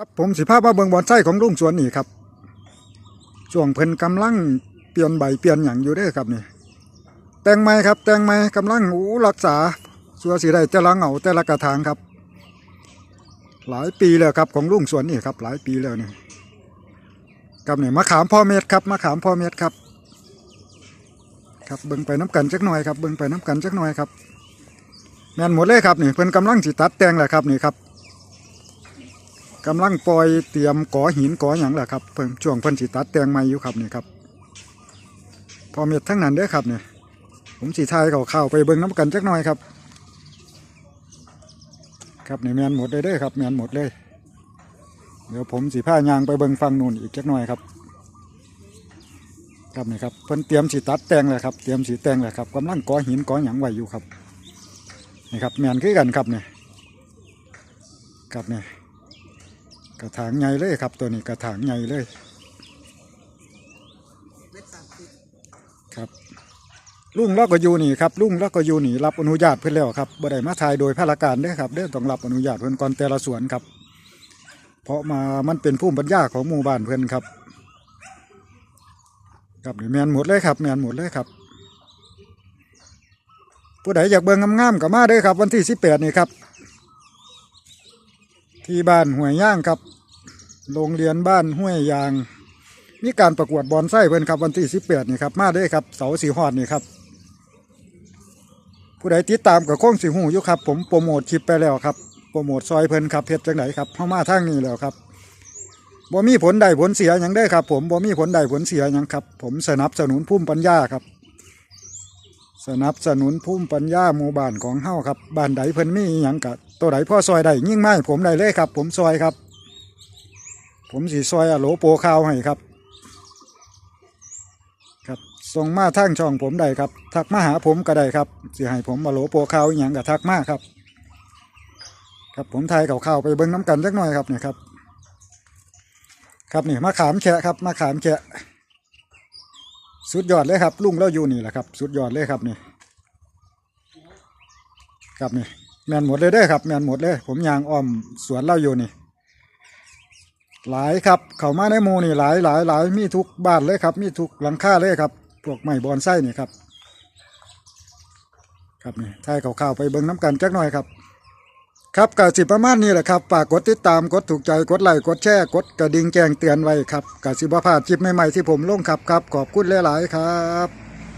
ครับผมสิภาพมาเบิงบอนไส้ของลุงสวนนี่ครับช่วงเพิ่นกำลังเปลี่ยนใบเปลี่ยนหยังอยู่เด้อครับนี่ แตงไม้ครับ แตงไม้กำลังอู้รักษาสัวสิได้แต่ละเหงาแต่ละกระถางครับ หลายปีแล้วครับของลุงสวนนี่ครับหลายปีแล้วนี่ครับนี่มะขามพ่อเม็ดครับมะขามพ่อเม็ดครับ ครับเบิ่งไปน้ำกันจักหน่อยครับเบิ่งไปน้ำกันจักหน่อยครับแมนหมดเลยครับนี่เพิ่นกำลังสิตัดแตงแหละครับนี่ครับ กำลังปล่อยเตรียมก่อหินก่อหยังแหละครับเพิ่งช่วงเพิ่นสิตัดแตงใหม่อยู่ครับนี่ครับ พอเม็ดทั้งนั้นเด้อครับเนี่ยผมสีทายเขาเข้าไปเบิ่งน้ำกันจักหน่อยครับ ครับนี่แมนหมดเลยเด้อครับแมนหมดเลย เดี๋ยวผมสีผ้ายางไปเบิ่งฟังนู่นอีกจักหน่อยครับ ครับนี่ครับเพิ่นเตรียมสีตัดแตงเลยครับเตรียมสีแตงเลยครับกำลังก่อหินก่อหยังไว้อยู่ครับนี่ครับแมนคือกันครับเนี่ยครับเนี่ย กระถางใหญ่เลยครับ ตัวนี้กระถางใหญ่เลย ครับลุงเราก็อยู่นี่ครับลุงเราก็อยู่นี่รับอนุญาตเพื่อนแล้วครับบ่ได้มาถ่ายโดยภารการเด้อครับเด้อต้องรับอนุญาตเพื่อนก่อนแต่ละสวนครับ เพราะมามันเป็นภูมิปัญญาของหมู่บ้านเพื่อนครับ ครับนี่แมนหมดเลยครับแมนหมดเลยครับผู้ใดอยากเบิ่งงามๆก็มาเด้อครับ วันที่สิบแปดนี่ครับ ที่บ้านห้วยย่างครับ โรงเรียนบ้านห้วยยาง มีการประกวดบอลไส้เพิ่นครับวันที่สิบแปดนี่ครับมาได้ครับเสาสีหอดนี่ครับ ผู้ใดติดตามกับโค้งสีหูอยู่ครับ ผมโปรโมทคลิปไปแล้วครับโปรโมทซอยเพิ่นครับเพจจังไหนครับเข้ามาทางนี้แล้วครับบ่มีผลใดผลเสียย่างได้ครับ ผมบ่มีผลใดผลเสียย่างครับ ผมสนับสนุนภูมิปัญญาครับ สนับสนุนภูมิปัญญาหมู่บ้านของเฮาครับบ้านใดเพิ่นมีอหยังกะ ตัวใดพ่อซอยได้ยิ่งไม่ผมได้เลยครับ ผมซอยครับ ผมสีซอยอะโหลโปข้าวให้ครับ ครับส่งมาทางช่องผมได้ครับ ทักมาหาผมก็ได้ครับสิให้ผมมาโหลโปข้าวอย่างกับทักมาครับ ครับผมไทายข่าวๆไปเบิ้งน้ำกันจักหน่อยครับเนี่ยครับครับนี่มาขามแฉะครับมาขามแฉะสุดยอดเลยครับลุงเราอยู่นี่แหละครับ สุดยอดเลยครับนี่ครับนี่ แมนหมดเลยเด้ครับ แมนหมดเลย ผมยางอ้อมสวนเราอยู่นี่ หลายครับ เขามาในหมูนี่หลายหลายหลายมีทุกบ้านเลยครับ มีทุกหลังคาเลยครับพวกไม้บอนไส้นี่ครับ ครับนี่ทายข่าวๆไปเบิ่งน้ำกันจักหน่อยครับ ครับกสิประมาณนี้แหละครับฝากกดติดตามกดถูกใจกดไลค์กดแชร์กดกระดิ่งแจ้งเตือนไว้ครับกสิบพลาดคลิปใหม่ๆที่ผมลงครับครับขอบคุณหลายๆครับ